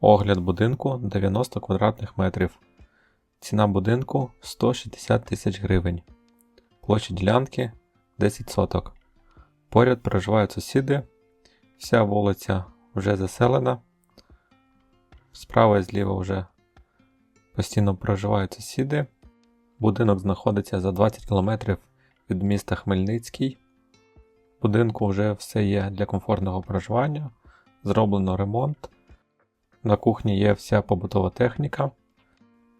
Огляд будинку 90 квадратних метрів. Ціна будинку 160 тисяч гривень. Площа ділянки 10 соток. Поряд проживають сусіди. Вся вулиця вже заселена. Справа і зліва вже постійно проживають сусіди. Будинок знаходиться за 20 км від міста Хмельницький. В будинку вже все є для комфортного проживання. Зроблено ремонт. На кухні є вся побутова техніка.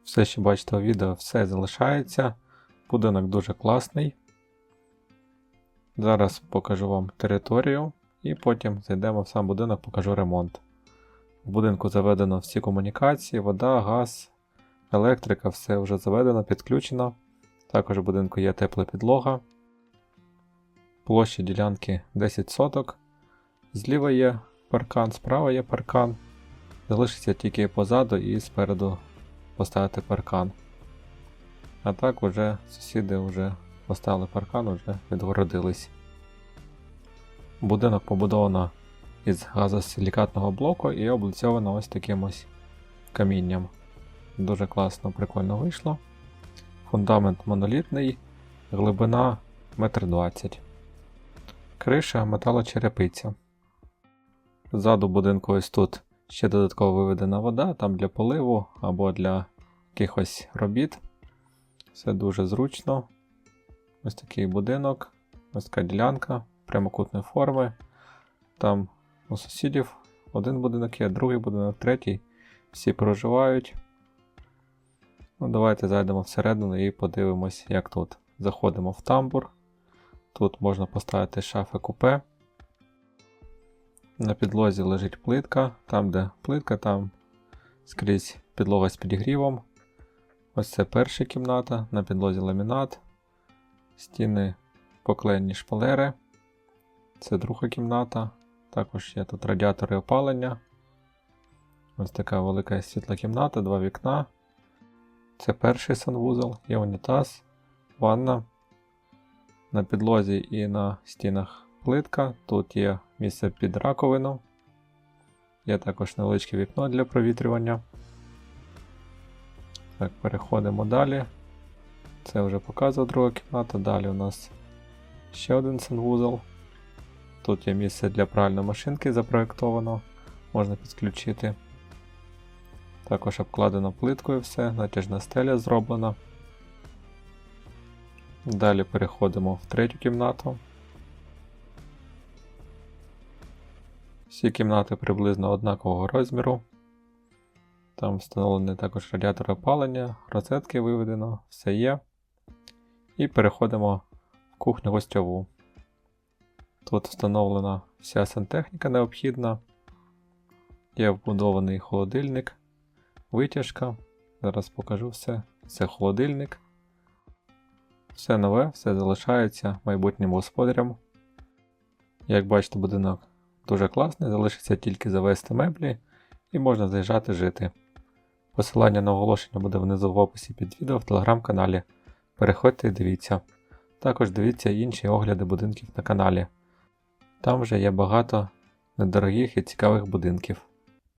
Все, що бачите у відео, все залишається. Будинок дуже класний. Зараз покажу вам територію і потім зайдемо в сам будинок, покажу ремонт. В будинку заведено всі комунікації, вода, газ, електрика, все вже заведено, підключено. Також в будинку є тепла підлога. Площа ділянки 10 соток. Зліва є паркан, справа є паркан. Залишиться тільки позаду і спереду поставити паркан. А так уже сусіди вже поставили паркан, вже відгородились. Будинок побудовано із газосилікатного блоку і облицьовано ось таким ось камінням. Дуже класно, прикольно вийшло. Фундамент монолітний, глибина 1,20 м. Криша металочерепиця. Ззаду будинку ось тут ще додатково виведена вода, там для поливу або для якихось робіт. Все дуже зручно. Ось такий будинок, ось така ділянка прямокутної форми. Там у сусідів один будинок є, другий будинок, третій. Всі проживають. Ну, Давайте зайдемо всередину і подивимось, як тут. Заходимо в тамбур. Тут можна поставити шафи купе. На підлозі лежить плитка, там, де плитка, там скрізь підлога з підігрівом. Ось це перша кімната, на підлозі ламінат, стіни поклеєні шпалери. Це друга кімната. Також є тут радіатори опалення. Ось така велика світла кімната, два вікна. Це перший санвузол, є унітаз, ванна. На підлозі і на стінах плитка. Тут є місце під раковину. Є також невеличке вікно для провітрювання. Так, переходимо далі. Це вже показував друга кімната. Далі у нас ще один санвузол. Тут є місце для пральної машинки запроєктовано, можна підключити. Також обкладено плиткою все, натяжна стеля зроблена. Далі переходимо в третю кімнату. Всі кімнати приблизно однакового розміру. Там встановлений також радіатор опалення, розетки виведено, все є. І переходимо в кухню гостьову. Тут встановлена вся сантехніка необхідна. Є вбудований холодильник, витяжка. Зараз покажу все. Це холодильник. Все нове, все залишається майбутнім господарям. Як бачите, будинок дуже класний, залишиться тільки завести меблі і можна заїжджати жити. Посилання на оголошення буде внизу в описі під відео в телеграм-каналі. Переходьте і дивіться. Також дивіться інші огляди будинків на каналі. Там вже є багато недорогих і цікавих будинків.